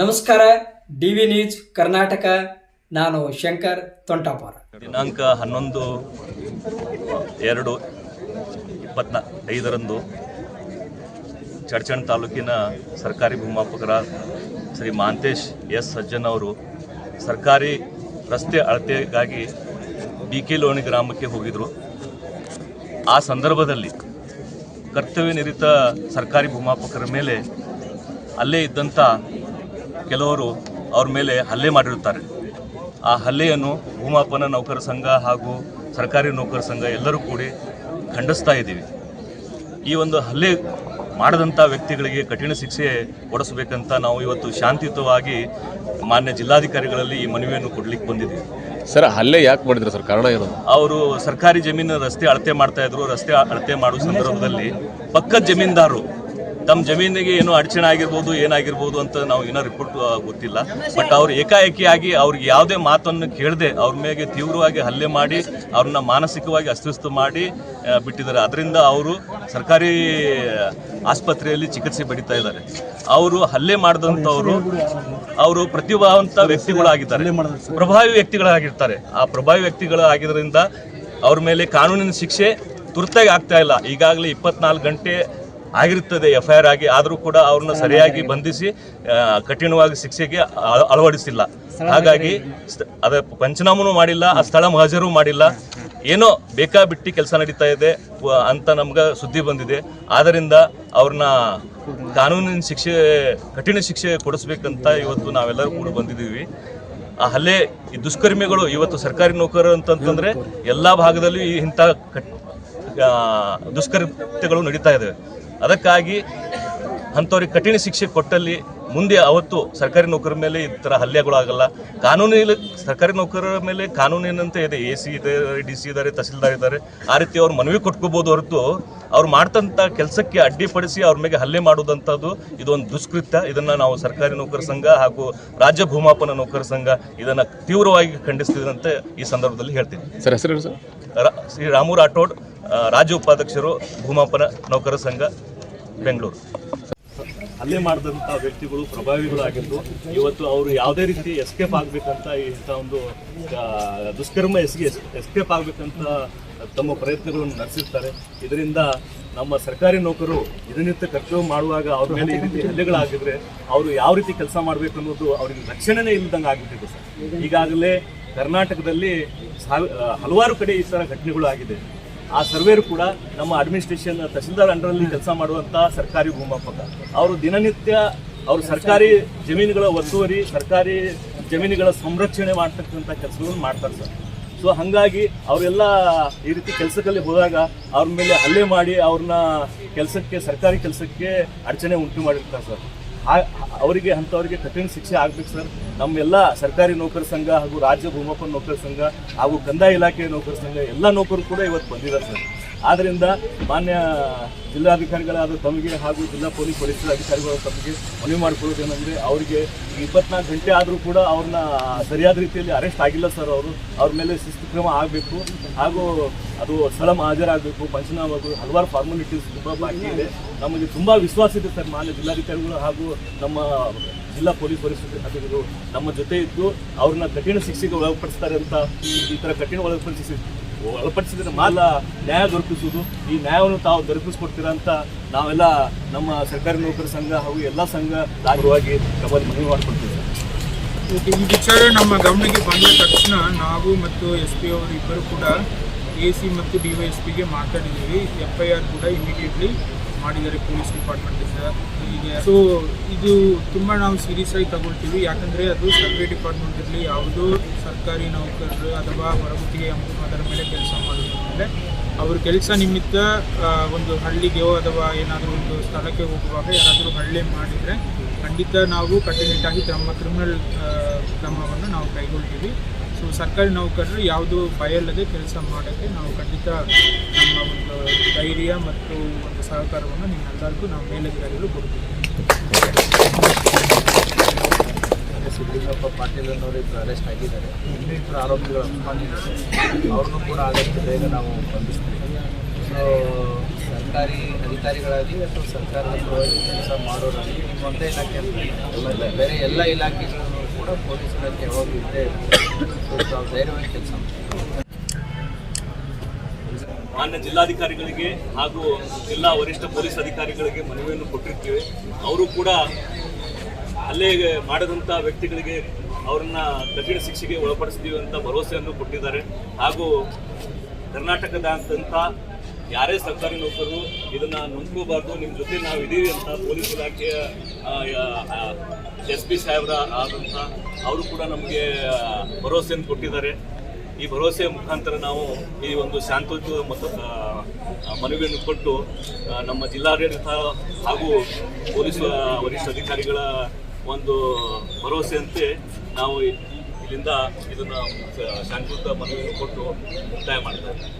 ನಮಸ್ಕಾರ D V news Karnataka. ನಾನು ಶಂಕರ್ ತೊಂಟಾಪುರ. ದಿನಾಂಕ ಹನ್ನೊಂದು, ಎರಡು ಇಪ್ಪತ್ನಾ ಐದರಂದು ಚಡ್ಚಣ್ ತಾಲೂಕಿನ ಸರ್ಕಾರಿ ಭೂಮಾಪಕರ ಶ್ರೀ ಮಾಂತೇಶ್ ಎಸ್ ಸಜ್ಜನ್ ಅವರು ಸರ್ಕಾರಿ ರಸ್ತೆ ಅಳತೆಗಾಗಿ ಬಿ ಕೆ ಲೋಣಿ ಗ್ರಾಮಕ್ಕೆ ಹೋಗಿದ್ರು. ಆ ಸಂದರ್ಭದಲ್ಲಿ ಕರ್ತವ್ಯ ನಿರತ ಸರ್ಕಾರಿ ಭೂಮಾಪಕರ ಮೇಲೆ ಅಲ್ಲೇ ಇದ್ದಂಥ ಕೆಲವರು ಅವ್ರ ಮೇಲೆ ಹಲ್ಲೆ ಮಾಡಿರುತ್ತಾರೆ. ಆ ಹಲ್ಲೆಯನ್ನು ಭೂಮಾಪನ ನೌಕರ ಸಂಘ ಹಾಗೂ ಸರ್ಕಾರಿ ನೌಕರ ಸಂಘ ಎಲ್ಲರೂ ಕೂಡಿ ಖಂಡಿಸ್ತಾ ಇದ್ದೀವಿ. ಈ ಒಂದು ಹಲ್ಲೆ ಮಾಡದಂಥ ವ್ಯಕ್ತಿಗಳಿಗೆ ಕಠಿಣ ಶಿಕ್ಷೆ ಕೊಡಿಸಬೇಕಂತ ನಾವು ಇವತ್ತು ಶಾಂತಿಯುತವಾಗಿ ಮಾನ್ಯ ಜಿಲ್ಲಾಧಿಕಾರಿಗಳಲ್ಲಿ ಈ ಮನವಿಯನ್ನು ಕೊಡ್ಲಿಕ್ಕೆ ಬಂದಿದ್ದೀವಿ. ಸರ್ ಹಲ್ಲೆ ಯಾಕೆ ಮಾಡಿದ್ರು ಸರ್? ಕಾರಣ ಏನು? ಅವರು ಸರ್ಕಾರಿ ಜಮೀನು ರಸ್ತೆ ಅಳತೆ ಮಾಡ್ತಾ ಇದ್ರು. ರಸ್ತೆ ಅಳತೆ ಮಾಡುವ ಸಂದರ್ಭದಲ್ಲಿ ಪಕ್ಕದ ಜಮೀನ್ದಾರರು ತಮ್ಮ ಜಮೀನಿಗೆ ಏನೋ ಅಡಚಣೆ ಆಗಿರ್ಬೋದು, ಏನಾಗಿರ್ಬೋದು ಅಂತ ನಾವು ಏನೋ ರಿಪೋರ್ಟ್ ಗೊತ್ತಿಲ್ಲ. ಬಟ್ ಅವ್ರು ಏಕಾಏಕಿಯಾಗಿ ಅವ್ರಿಗೆ ಯಾವುದೇ ಮಾತನ್ನು ಕೇಳದೆ ಅವ್ರ ಮೇಲೆ ತೀವ್ರವಾಗಿ ಹಲ್ಲೆ ಮಾಡಿ, ಅವ್ರನ್ನ ಮಾನಸಿಕವಾಗಿ ಅಸ್ವಸ್ಥ ಮಾಡಿ ಬಿಟ್ಟಿದ್ದಾರೆ. ಅದರಿಂದ ಅವರು ಸರ್ಕಾರಿ ಆಸ್ಪತ್ರೆಯಲ್ಲಿ ಚಿಕಿತ್ಸೆ ಪಡಿತಾ ಇದ್ದಾರೆ. ಅವರು ಹಲ್ಲೆ ಮಾಡಿದಂಥವರು, ಅವರು ಪ್ರತಿಭಾವಂತ ವ್ಯಕ್ತಿಗಳಾಗಿದ್ದಾರೆ. ಪ್ರಭಾವಿ ವ್ಯಕ್ತಿಗಳಾಗಿರ್ತಾರೆ. ಆ ಪ್ರಭಾವಿ ವ್ಯಕ್ತಿಗಳಾಗಿದ್ದರಿಂದ ಅವ್ರ ಮೇಲೆ ಕಾನೂನಿನ ಶಿಕ್ಷೆ ತುರ್ತಾಗಿ ಆಗ್ತಾ ಇಲ್ಲ. ಈಗಾಗಲೇ ಇಪ್ಪತ್ನಾಲ್ಕು ಗಂಟೆ ಆಗಿರುತ್ತದೆ ಎಫ್ ಐ ಆರ್ ಆಗಿ ಆದರೂ ಕೂಡ ಅವ್ರನ್ನ ಸರಿಯಾಗಿ ಬಂಧಿಸಿ ಕಠಿಣವಾಗಿ ಶಿಕ್ಷೆಗೆ ಅಳ- ಅಳವಡಿಸಿಲ್ಲ. ಹಾಗಾಗಿ ಅದ ಪಂಚನಾಮನೂ ಮಾಡಿಲ್ಲ ಆ ಸ್ಥಳ ಮಹಜರು ಮಾಡಿಲ್ಲ. ಏನೋ ಬೇಕಾಬಿಟ್ಟಿ ಕೆಲಸ ನಡೀತಾ ಇದೆ ಅಂತ ನಮ್ಗೆ ಸುದ್ದಿ ಬಂದಿದೆ. ಆದ್ದರಿಂದ ಅವ್ರನ್ನ ಕಾನೂನಿನ ಶಿಕ್ಷೆ ಕಠಿಣ ಶಿಕ್ಷೆ ಕೊಡಿಸ್ಬೇಕಂತ ಇವತ್ತು ನಾವೆಲ್ಲರೂ ಕೂಡ ಬಂದಿದ್ದೀವಿ. ಆ ಹಲ್ಲೆ ಈ ದುಷ್ಕರ್ಮಿಗಳು ಇವತ್ತು ಸರ್ಕಾರಿ ನೌಕರರು ಅಂತಂತಂದ್ರೆ ಎಲ್ಲಾ ಭಾಗದಲ್ಲೂ ಈ ಇಂಥ ದುಷ್ಕೃತ್ಯಗಳು ನಡೀತಾ ಇದ್ದಾವೆ ಅದಕ್ಕಾಗಿ ಅಂಥವ್ರಿಗೆ ಕಠಿಣ ಶಿಕ್ಷೆ ಕೊಟ್ಟಲ್ಲಿ ಮುಂದೆ ಅವತ್ತು ಸರ್ಕಾರಿ ನೌಕರರ ಮೇಲೆ ಈ ಥರ ಹಲ್ಲೆಗಳಾಗಲ್ಲ. ಕಾನೂನಿನ ಸರ್ಕಾರಿ ನೌಕರರ ಮೇಲೆ ಕಾನೂನಿನಂತೆ ಇದೆ. ಎ ಸಿ ಇದೆ ಡಿ ಸಿ ಇದ್ದಾರೆ ತಹಸೀಲ್ದಾರ್ ಇದ್ದಾರೆ. ಆ ರೀತಿ ಅವ್ರು ಮನವಿ ಕೊಟ್ಕೋಬೋದು ಹೊರತು ಅವ್ರು ಮಾಡ್ತಂಥ ಕೆಲಸಕ್ಕೆ ಅಡ್ಡಿಪಡಿಸಿ ಅವ್ರ ಮೇಲೆ ಹಲ್ಲೆ ಮಾಡೋದಂಥದ್ದು ಇದೊಂದು ದುಷ್ಕೃತ್ಯ. ಇದನ್ನು ನಾವು ಸರ್ಕಾರಿ ನೌಕರ ಸಂಘ ಹಾಗೂ ರಾಜ್ಯ ಭೂಮಾಪನ ನೌಕರ ಸಂಘ ಇದನ್ನು ತೀವ್ರವಾಗಿ ಖಂಡಿಸ್ತಿದ್ದಂತೆ ಈ ಸಂದರ್ಭದಲ್ಲಿ ಹೇಳ್ತೀನಿ. ಸರ್ ಹೆಸರು ಸರ್? ಶ್ರೀ ರಾಮು ರಾಠೋಡ್ ರಾಜ್ಯ ಉಪಾಧ್ಯಕ್ಷರು ಭೂಮಾಪನ ನೌಕರ ಸಂಘ. ಬೆಂಗಳೂರು. ಹಲ್ಲೆ ಮಾಡಿದಂಥ ವ್ಯಕ್ತಿಗಳು ಪ್ರಭಾವಿಗಳು ಆಗಿದ್ದು ಇವತ್ತು ಅವರು ಯಾವುದೇ ರೀತಿ ಎಸ್ಕೇಪ್ ಆಗಬೇಕಂತ ಇಂಥ ಒಂದು ದುಷ್ಕರ್ಮ ಎಸ್ಗೆ ಎಸ್ಕೇಪ್ ಆಗಬೇಕಂತ ತಮ್ಮ ಪ್ರಯತ್ನಗಳನ್ನು ನಡೆಸಿರ್ತಾರೆ. ಇದರಿಂದ ನಮ್ಮ ಸರ್ಕಾರಿ ನೌಕರು ದಿನನಿತ್ಯ ಕರ್ತವ್ಯ ಮಾಡುವಾಗ ಅವ್ರ ಮೇಲೆ ಈ ರೀತಿ ಹಲ್ಲೆಗಳಾಗಿದ್ರೆ ಅವರು ಯಾವ ರೀತಿ ಕೆಲಸ ಮಾಡಬೇಕು ಅನ್ನೋದು ಅವರಿಗೆ ರಕ್ಷಣೆನೇ ಇಲ್ಲದಂಗೆ ಆಗಿಬಿಟ್ಟಿದೆ ಸರ್. ಈಗಾಗಲೇ ಕರ್ನಾಟಕದಲ್ಲಿ ಹಲವಾರು ಕಡೆ ಈ ಥರ ಘಟನೆಗಳು ಆಗಿದೆ. ಆ ಸರ್ವೇರು ಕೂಡ ನಮ್ಮ ಅಡ್ಮಿನಿಸ್ಟ್ರೇಷನ್ ತಹಸೀಲ್ದಾರ್ ಅಂಡರಲ್ಲಿ ಕೆಲಸ ಮಾಡುವಂಥ ಸರ್ಕಾರಿ ಭೂಮಾಪಕ. ಅವರು ದಿನನಿತ್ಯ ಅವರು ಸರ್ಕಾರಿ ಜಮೀನುಗಳ ಒತ್ತುವರಿ ಸರ್ಕಾರಿ ಜಮೀನುಗಳ ಸಂರಕ್ಷಣೆ ಮಾಡ್ತಕ್ಕಂಥ ಕೆಲಸಗಳನ್ನು ಮಾಡ್ತಾರೆ ಸರ್. ಸೊ ಹಾಗಾಗಿ ಅವರೆಲ್ಲ ಈ ರೀತಿ ಕೆಲಸದಲ್ಲಿ ಹೋದಾಗ ಅವ್ರ ಮೇಲೆ ಹಲ್ಲೆ ಮಾಡಿ ಅವ್ರನ್ನ ಕೆಲಸಕ್ಕೆ ಸರ್ಕಾರಿ ಕೆಲಸಕ್ಕೆ ಅಡಚಣೆ ಉಂಟು ಮಾಡಿರ್ತಾರೆ ಸರ್. ಅವರಿಗೆ ಅಂಥವರಿಗೆ ಕಠಿಣ ಶಿಕ್ಷೆ ಆಗ್ಬೇಕು ಸರ್. ನಮ್ಮೆಲ್ಲ ಸರ್ಕಾರಿ ನೌಕರ ಸಂಘ ಹಾಗೂ ರಾಜ್ಯ ಭೂಮಾಪನ ನೌಕರ ಸಂಘ ಹಾಗೂ ಕಂದಾಯ ಇಲಾಖೆ ನೌಕರ ಸಂಘ, ಎಲ್ಲ ನೌಕರರು ಕೂಡ ಇವತ್ತು ಬಂದಿದ್ದಾರೆ ಸರ್. ಆದ್ದರಿಂದ ಮಾನ್ಯ ಜಿಲ್ಲಾಧಿಕಾರಿಗಳಾದ ತಮಗೆ ಹಾಗೂ ಜಿಲ್ಲಾ ಪೊಲೀಸ್ ವರಿಷ್ಠಾಧಿಕಾರಿಗಳ ತಮಗೆ ಮನವಿ ಮಾಡಿಕೊಳ್ಳೋದೇನೆಂದರೆ ಅವರಿಗೆ ಇಪ್ಪತ್ನಾಲ್ಕು ಗಂಟೆ ಆದರೂ ಕೂಡ ಅವ್ರನ್ನ ಸರಿಯಾದ ರೀತಿಯಲ್ಲಿ ಅರೆಸ್ಟ್ ಆಗಿಲ್ಲ ಸರ್ ಅವರು. ಅವ್ರ ಮೇಲೆ ಶಿಸ್ತು ಕ್ರಮ ಆಗಬೇಕು. ಹಾಗೂ ಅದು ಸ್ಥಳ ಹಾಜರಾಗಬೇಕು. ಪಂಚನಾಮಗಳು ಹಲವಾರು ಫಾರ್ಮಾಲಿಟೀಸ್ ತುಂಬ ಬಾಕಿ ಇದೆ. ನಮಗೆ ತುಂಬ ವಿಶ್ವಾಸ ಇದೆ ಸರ್ ಮಾನ್ಯ ಜಿಲ್ಲಾಧಿಕಾರಿಗಳು ಹಾಗೂ ನಮ್ಮ ಜಿಲ್ಲಾ ಪೊಲೀಸ್ ವರಿಷ್ಠಾಧಿಕಾರಿಗಳು ನಮ್ಮ ಜೊತೆ ಇದ್ದು ಅವ್ರನ್ನ ಕಠಿಣ ಶಿಕ್ಷೆಗೆ ಒಳಪಡಿಸ್ತಾರೆ ಅಂತ ಈ ಥರ ಕಠಿಣ ಒಳಪಡಿಸಿ ಒಳಪಡಿಸಿದ್ರೆ ಮಾಲ ನ್ಯಾಯ ದೊರಕಿಸುವುದು. ಈ ನ್ಯಾಯವನ್ನು ತಾವು ದೊರಕಿಸ್ಕೊಡ್ತೀರಾ ಅಂತ ನಾವೆಲ್ಲ ನಮ್ಮ ಸರ್ಕಾರಿ ನೌಕರ ಸಂಘ ಹಾಗೂ ಎಲ್ಲ ಸಂಘ ರಾಜವಾಗಿ ತಮ್ಮಲ್ಲಿ ಮನವಿ ಮಾಡಿಕೊಡ್ತೀವಿ. ಈ ವಿಚಾರ ನಮ್ಮ ಗಮನಕ್ಕೆ ಬಂದ ತಕ್ಷಣ ನಾವು ಮತ್ತು ಎಸ್ ಪಿ ಅವರು ಇಬ್ಬರು ಕೂಡ ಎ ಸಿ ಮತ್ತು ಡಿ ವೈ ಎಸ್ ಪಿಗೆ ಮಾತಾಡಿದ್ದೀವಿ. ಎಫ್ ಐ ಆರ್ ಕೂಡ ಇಮಿಡಿಯೇಟ್ಲಿ ಮಾಡಿದ್ದಾರೆ ಪೊಲೀಸ್ ಡಿಪಾರ್ಟ್ಮೆಂಟಿಂದ ಹೀಗೆ ಸೊ ಇದು ತುಂಬ ನಾವು ಸೀರಿಯಸ್ ಆಗಿ ತಗೊಳ್ತೀವಿ. ಯಾಕಂದರೆ ಅದು ಸರ್ವೆ ಡಿಪಾರ್ಟ್ಮೆಂಟ್ ಇರಲಿ, ಯಾವುದೋ ಸರ್ಕಾರಿ ನೌಕರರು ಅಥವಾ ಹೊರಗುತ್ತಿಗೆ ಅದರ ಮೇಲೆ ಕೆಲಸ ಮಾಡೋದ್ರ ಮೇಲೆ ಅವ್ರ ಕೆಲಸ ನಿಮಿತ್ತ ಒಂದು ಹಳ್ಳಿಗೆ ಅಥವಾ ಏನಾದರೂ ಒಂದು ಸ್ಥಳಕ್ಕೆ ಹೋಗುವಾಗ ಯಾರಾದರೂ ಹಳ್ಳಿ ಮಾಡಿದರೆ ಖಂಡಿತ ನಾವು ಕಟ್ಟುನಿಟ್ಟಾಗಿ ತಮ್ಮ ಕ್ರಿಮಿನಲ್ ಕ್ರಮವನ್ನು ನಾವು ಕೈಗೊಳ್ತೀವಿ. ಸೊ ಸರ್ಕಾರಿ ನೌಕರರು ಯಾವುದು ಭಯ ಇಲ್ಲದೆ ಕೆಲಸ ಮಾಡೋಕ್ಕೆ ನಾವು ಖಂಡಿತ ಒಂದು ಧೈರ್ಯ ಮತ್ತು ಒಂದು ಸಹಕಾರವನ್ನು ನಿಮ್ಮೆಲ್ಲರಿಗೂ ನಾವು ಮೇಲಧಿಕಾರಿಗಳು ಕೊಡ್ತೀವಿ. ಸಿದ್ದಲಿಂಗಪ್ಪ ಪಾಟೀಲ್ ಅನ್ನೋರು ಇಬ್ಬರು ಅರೆಸ್ಟ್ ಆಗಿದ್ದಾರೆ ಇನ್ನಿಬ್ಬರು ಆರೋಪಿಗಳು ಅಭಿಮಾನಿಗಳು ಅವ್ರನ್ನೂ ಕೂಡ ಆದಷ್ಟು ಬೇಗ ನಾವು ಬಂಧಿಸ್ತೀವಿ. ಸೊ ಸರ್ಕಾರಿ ಅಧಿಕಾರಿಗಳಾಗಲಿ ಅಥವಾ ಸರ್ಕಾರದ ಪರವಾಗಿ ಕೆಲಸ ಮಾಡೋರಾಗಲಿ ನಿಮ್ಮ ಒಂದೇ ಇಲಾಖೆ ಅಂತ. ಬೇರೆ ಎಲ್ಲ ಇಲಾಖೆಗಳನ್ನು ಕೂಡ ಪೊಲೀಸ್ ಇಲಾಖೆ ಯಾವಾಗಲೂ ಇದ್ದೇ ಇರುತ್ತೆ. ಸೊ ನಾವು ಧೈರ್ಯವಾಗಿ ಕೆಲಸ ಮಾಡ್ತೀವಿ. ಮಾನ್ಯ ಜಿಲ್ಲಾಧಿಕಾರಿಗಳಿಗೆ ಹಾಗೂ ಜಿಲ್ಲಾ ವರಿಷ್ಠ ಪೊಲೀಸ್ ಅಧಿಕಾರಿಗಳಿಗೆ ಮನವಿಯನ್ನು ಕೊಟ್ಟಿರ್ತೀವಿ. ಅವರು ಕೂಡ ಹಲ್ಲೆ ಮಾಡಿದಂಥ ವ್ಯಕ್ತಿಗಳಿಗೆ ಅವರನ್ನ ಕಠಿಣ ಶಿಕ್ಷೆಗೆ ಒಳಪಡಿಸ್ತೀವಿ ಅಂತ ಭರವಸೆಯನ್ನು ಕೊಟ್ಟಿದ್ದಾರೆ. ಹಾಗೂ ಕರ್ನಾಟಕದಾದ್ಯಂತ ಯಾರೇ ಸರ್ಕಾರಿ ನೌಕರರು ಇದನ್ನು ನೊಂದ್ಕೋಬಾರ್ದು ನಿಮ್ಮ ಜೊತೆ ನಾವು ಇದ್ದೀವಿ ಅಂತ ಪೊಲೀಸ್ ಇಲಾಖೆಯ ಎಸ್ ಪಿ ಸಾಹೇಬ್ರ ಆದಂಥ ಅವರು ಕೂಡ ನಮಗೆ ಭರವಸೆಯನ್ನು ಕೊಟ್ಟಿದ್ದಾರೆ. ಈ ಭರವಸೆಯ ಮುಖಾಂತರ ನಾವು ಈ ಒಂದು ಶಾಂತಿಯುತ ಮತ್ತು ಮನವಿಯನ್ನು ಕೊಟ್ಟು ನಮ್ಮ ಜಿಲ್ಲಾಡಳಿತ ಹಾಗೂ ಪೊಲೀಸ್ ವರಿಷ್ಠ ಅಧಿಕಾರಿಗಳ ಒಂದು ಭರವಸೆಯಂತೆ ನಾವು ಇಲ್ಲಿಂದ ಇದನ್ನು ಶಾಂತಿಯುತ ಮನವಿಯನ್ನು ಕೊಟ್ಟು ಮುಕ್ತಾಯ ಮಾಡ್ತಾ ಇದ್ದೀವಿ